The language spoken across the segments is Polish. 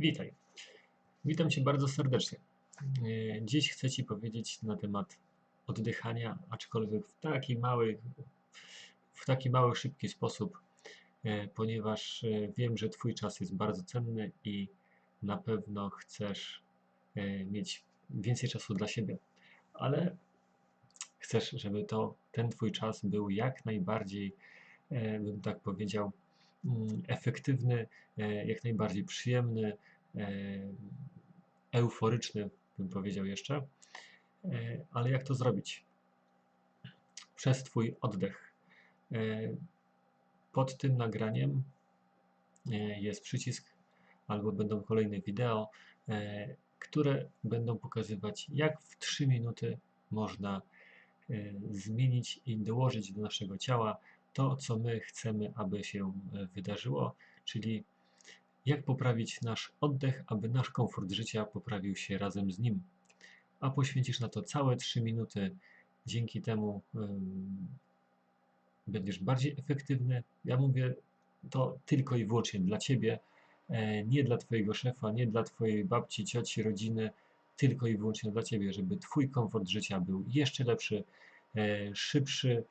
Witaj. Witam Cię bardzo serdecznie. E, Dziś chcę Ci powiedzieć na temat oddychania, aczkolwiek w taki mały, w taki mały, szybki sposób, e, ponieważ e, wiem, że Twój czas jest bardzo cenny i na pewno chcesz mieć więcej czasu dla siebie, ale chcesz, żeby to, ten Twój czas był jak najbardziej, bym tak powiedział, efektywny, e, jak najbardziej przyjemny, e, euforyczny, bym powiedział jeszcze. E, Ale jak to zrobić? Przez Twój oddech. Pod tym nagraniem jest przycisk albo będą kolejne wideo, które będą pokazywać, jak w 3 minuty można zmienić i dołożyć do naszego ciała to, co my chcemy, aby się e, wydarzyło, czyli jak poprawić nasz oddech, aby nasz komfort życia poprawił się razem z nim. A poświęcisz na to całe 3 minuty. Dzięki temu będziesz bardziej efektywny. Ja mówię to tylko i wyłącznie dla ciebie, e, nie dla twojego szefa, nie dla twojej babci, cioci, rodziny, tylko i wyłącznie dla ciebie, żeby twój komfort życia był jeszcze lepszy, e, szybszy,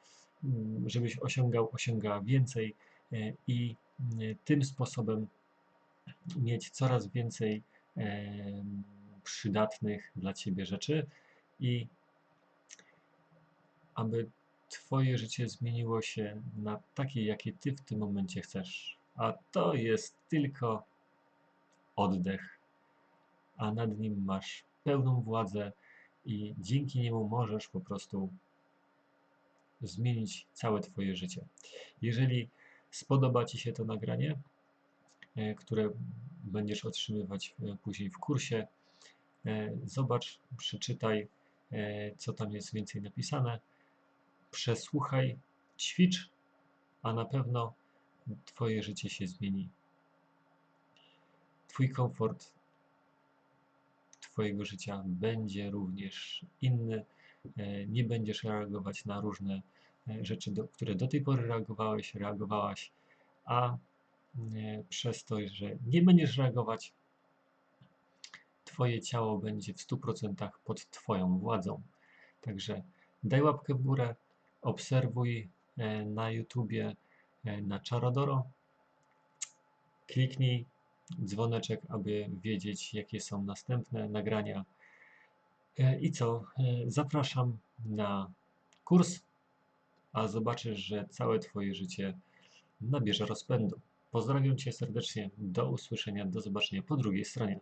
żebyś osiągał, osiągała więcej e, i mm, tym sposobem mieć coraz więcej em, przydatnych dla Ciebie rzeczy i aby Twoje życie zmieniło się na takie, jakie Ty w tym momencie chcesz. A to jest tylko oddech, a nad nim masz pełną władzę i dzięki niemu możesz po prostu zmienić całe Twoje życie. Jeżeli spodoba Ci się to nagranie, e, które będziesz otrzymywać e, później w kursie. E, Zobacz, przeczytaj, co tam jest więcej napisane. Przesłuchaj, ćwicz, a na pewno Twoje życie się zmieni. Twój komfort Twojego życia będzie również inny. E, Nie będziesz reagować na różne e, rzeczy, do, które do tej pory reagowałeś, reagowałaś, a nie, przez to, że nie będziesz reagować, Twoje ciało będzie w 100% pod Twoją władzą. Także daj łapkę w górę, obserwuj e, na YouTubie e, na Charodoro, kliknij dzwoneczek, aby wiedzieć, jakie są następne nagrania. E, I co? E, Zapraszam na kurs, a zobaczysz, że całe Twoje życie nabierze rozpędu. Pozdrawiam Cię serdecznie. Do usłyszenia, do zobaczenia po drugiej stronie.